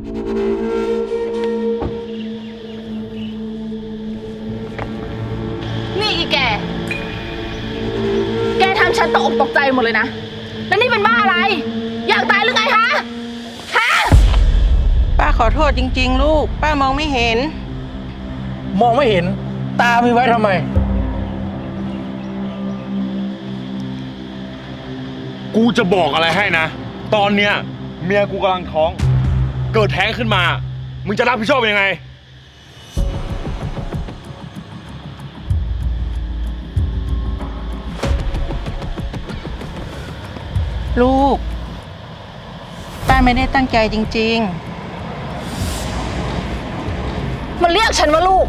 นี่อีแก แกทำฉันตกอกตกใจหมดเลยนะ แล้วนี่เป็นบ้าอะไร อยากตายหรือไงฮะ ฮะ ป้าขอโทษจริง ๆ ลูก ป้ามองไม่เห็น มองไม่เห็น ตามีไว้ทำไม กูจะบอกอะไรให้นะ ตอนเนี้ยเมียกูกำลังท้อง เกิดแท้งขึ้นมา มึงจะรับผิดชอบยังไง ลูกป้าไม่ได้ตั้งใจจริง มันเรียกฉันว่าลูก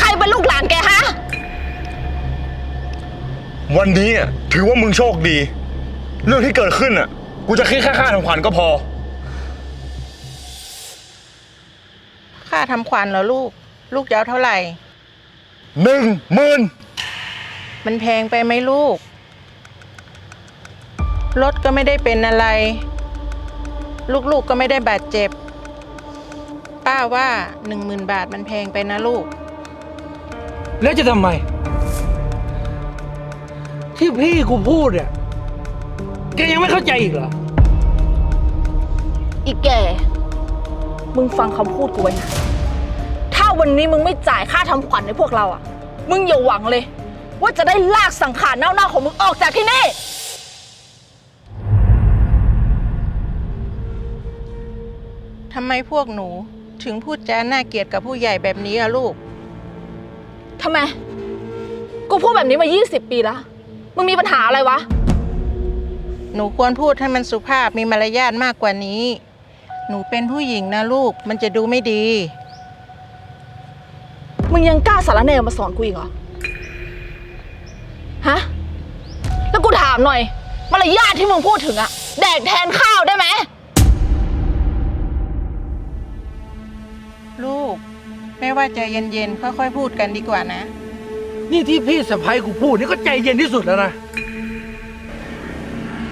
ใครเป็นลูกหลานแกฮะ วันนี้อะถือว่ามึงโชคดี เรื่องที่เกิดขึ้นอะ กูจะคิดแค่ค่าทำขวัญก็พอ ค่าทำขวัญเหรอลูก ลูกจะเอาเท่าไหร่ หนึ่งหมื่นมันแพงไปไหมลูก รถก็ไม่ได้เป็นอะไร ลูกๆก็ไม่ได้บาดเจ็บ ป้าว่าหนึ่งหมื่นบาทมันแพงไปนะลูก แล้วจะทำไม ที่พี่กูพูดเนี่ยแกยังไม่เข้าใจอีกเหรอ อีแกมึงฟังคำพูดกูไว้นะถ้า วันนี้มึงไม่จ่ายค่าทำขวัญให้พวกเราอะมึงอย่าหวังเลย ว่าจะได้ลากสังขารเน่าๆของมึงออกจากที่นี่ ทำไมพวกหนูถึงพูดจาน่าเกลียดกับผู้ใหญ่แบบนี้อะลูก ทำไม กูพูดแบบนี้มา 20 ปีแล้ว มึงมีปัญหาอะไรวะ หนูควรพูดให้มันสุภาพมีมารยาทมากกว่านี้ หนูเป็นผู้หญิงนะลูก มันจะดูไม่ดี มึงยังกล้าสารแนมาสอนกูอีกเหรอ ฮะ แล้วกูถามหน่อยมารยาทที่มึงพูดถึงอะแดกแทนข้าวได้ไหม ลูกไม่ว่าใจเย็นๆ ค่อย ๆ พูดกันดีกว่านะ นี่ที่พี่สะพ้ายกูพูดนี่ก็ใจเย็นที่สุดแล้วนะ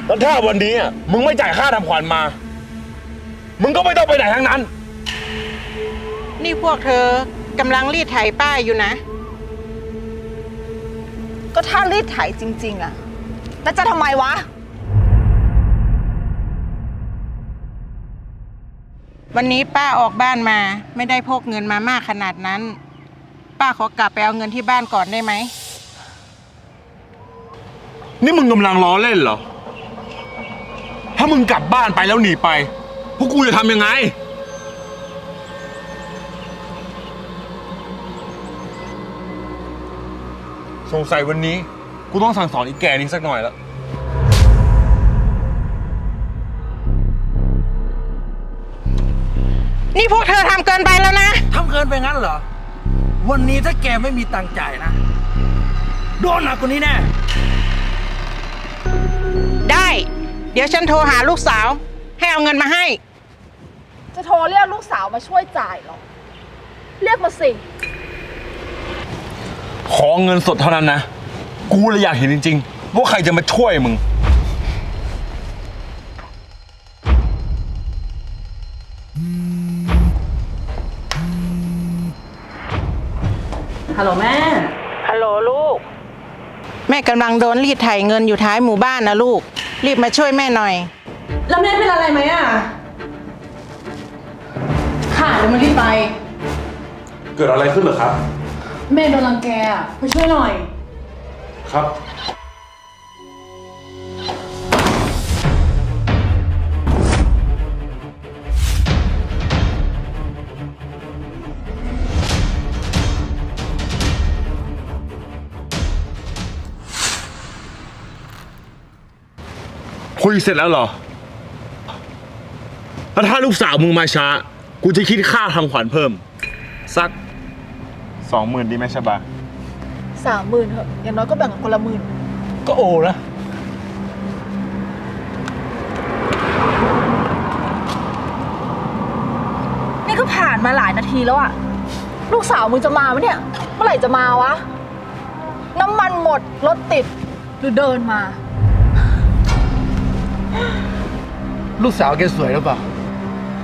แล้วถ้าวันนี้อะมึงไม่จ่ายค่าทำขวัญมา มึงก็ไม่ต้องไปไหนทั้งนั้น นี่พวกเธอ กำลังรีดไถป้ายอยู่นะ ก็ถ้ารีดไถจริง ๆอะแล้วจะทำไมวะ วันนี้ป้าออกบ้านมา ไม่ได้พกเงินมามากขนาดนั้น ป้าขอกลับไปเอาเงินที่บ้านก่อนได้ไหม นี่มึงกำลังล้อเล่นเหรอ ถ้ามึงกลับบ้านไปแล้วหนีไป พวกกูจะทำยังไง สงสัยวันนี้ กูต้องสั่งสอนอีกแกนี้สักหน่อยแล้วนี่พวกเธอทำเกินไปแล้วนะ ทำเกินไปงั้นเหรอ วันนี้ถ้าแกไม่มีตังค์จ่ายนะ โดนหนักกว่านี้แน่ ได้ เดี๋ยวฉันโทรหาลูกสาว ให้เอาเงินมาให้ จะโทรเรียกลูกสาวมาช่วยจ่ายเหรอ เรียกมาสิ ขอเงินสดเท่านั้นนะ กูเลยอยากเห็นจริงๆ ว่าใครจะมาช่วยมึง ฮัลโหลแม่ ฮัลโหลลูก แม่กำลังโดนรีดไถเงินอยู่ท้ายหมู่บ้านนะลูก รีบมาช่วยแม่หน่อย แล้วแม่เป็นอะไรไหมอะ ค่ะเดี๋ยวมารีบไป เกิดอะไรขึ้นเหรอครับ แม่โดนรังแกอะไปช่วยหน่อย ครับ คุยเสร็จแล้วเหรอ แล้วถ้าลูกสาวมึงมาช้า กูจะคิดค่าทำขวัญเพิ่ม สัก สองหมื่นดีไหมชบาสามหมื่นเถอะอย่างน้อยก็แบ่งกันคนละหมื่นก็โอนะ นี่ก็ผ่านมาหลายนาทีแล้วอะลูกสาวมึงจะมาไหมเนี่ย เมื่อไหร่จะมาวะ น้ำมันหมดรถติดหรือเดินมา ลูกสาวแกสวยหรือเปล่า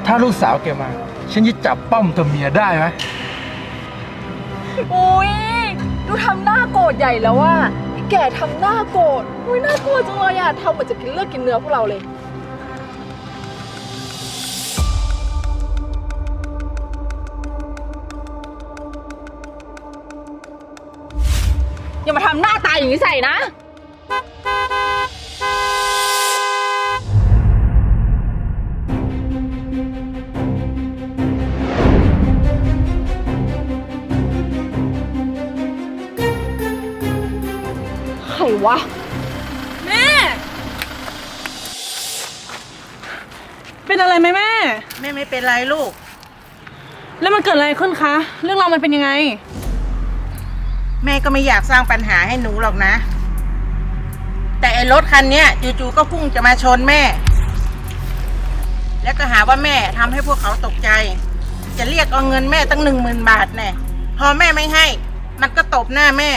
ถ้าลูกสาวแกมา ฉันจะจับป้อมตัวเมียได้ไหม อุ้ยดูทำหน้าโกรธใหญ่แล้วว่าแกทำหน้าโกรธอุ้ยน่ากลัวจังเลยอะทำเหมือนจะกินเลือดกินเนื้อพวกเราเลย อย่ามาทำหน้าตายอย่างนี้ใส่นะ วะ แม่ เป็นอะไรไหมแม่ แม่ไม่เป็นไรลูก แล้วมันเกิดอะไรขึ้นคะ เรื่องราวมันเป็นยังไง แม่ก็ไม่อยากสร้างปัญหาให้หนูหรอกนะ แต่ไอ้รถคันเนี้ยจู่ๆก็พุ่งจะมาชนแม่ แล้วก็หาว่าแม่ทำให้พวกเขาตกใจ จะเรียกเอาเงินแม่ตั้งหนึ่งหมื่นบาทแน่พอแม่ไม่ให้ มันก็ตบหน้าแม่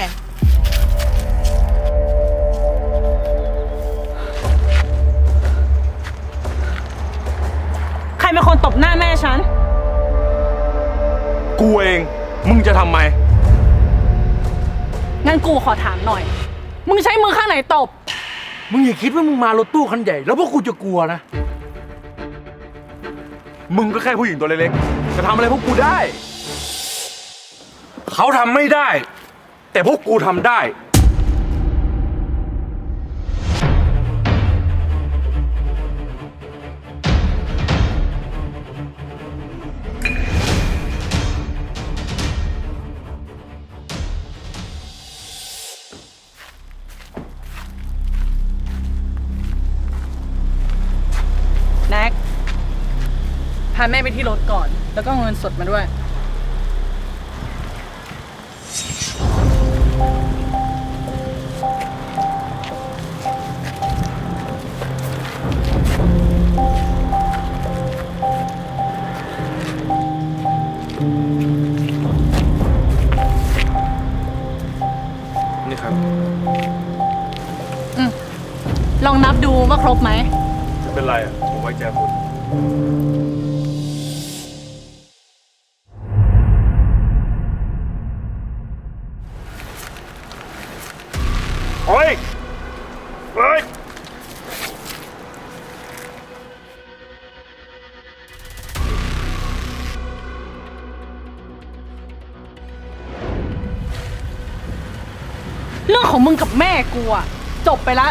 รเป็นคนตบหน้าแม่ฉัน กูเอง มึงจะทำไม งั้นกูขอถามหน่อย มึงใช้มือข้างไหนตบ มึงอย่าคิดว่ามึงมารถตู้คันใหญ่ แล้วพวกกูจะกลัวนะ มึงก็แค่ผู้หญิงตัวเล็กๆ จะทำอะไรพวกกูได้ เขาทำไม่ได้ แต่พวกกูทำได้ พาแม่ไปที่รถก่อน แล้วก็เอาเงินสดมาด้วย นี่ครับ ลองนับดูว่าครบไหมจะเป็นไรอะ ผมไว้ใจคุณ ของมึงกับแม่กูอะจบไปละ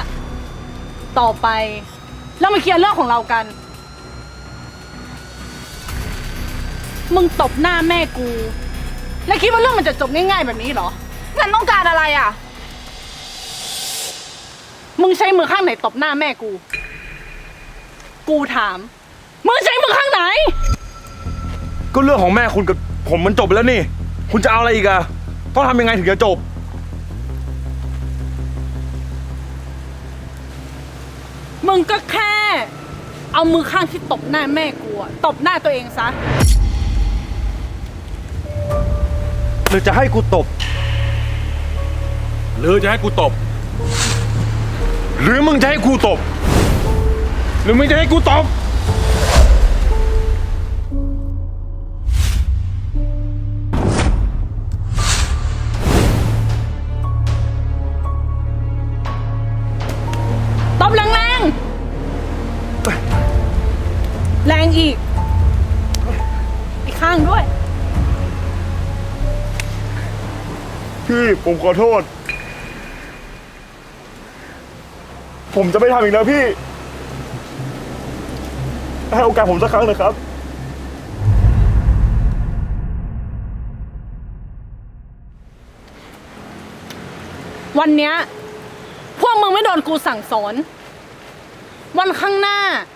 ต่อไป เรามาเคลียร์เรื่องของเรากัน มึงตบหน้าแม่กู แล้วคิดว่าเรื่องมันจะจบง่ายๆแบบนี้เหรอ งั้นต้องการอะไรอะ มึงใช้มือข้างไหนตบหน้าแม่กู กูถาม มึงใช้มือข้างไหน ก็เรื่องของแม่คุณกับผมมันจบไปแล้วนี่ คุณจะเอาอะไรอีกอะต้องทำยังไงถึงจะจบ มึงก็แค่ เอามือข้างที่ตบหน้าแม่กูอะตบหน้าตัวเองซะ หรือจะให้กูตบ หรือจะให้กูตบ หรือมึงจะให้กูตบ หรือมึงจะให้กูตบ รงอีก อีกข้างด้วย พี่ผมขอโทษ ผมจะไม่ทำอีกแล้วพี่ ให้โอกาสผมสักครั้งเลยครับ วันเนี้ยพวกมึงไม่โดนกูสั่งสอน วันข้างหน้าพ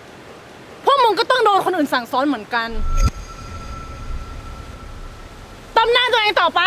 วกมึงก็ต้องโดนคนอื่นสั่งสอนเหมือนกันตำหน้าตัวเองต่อไป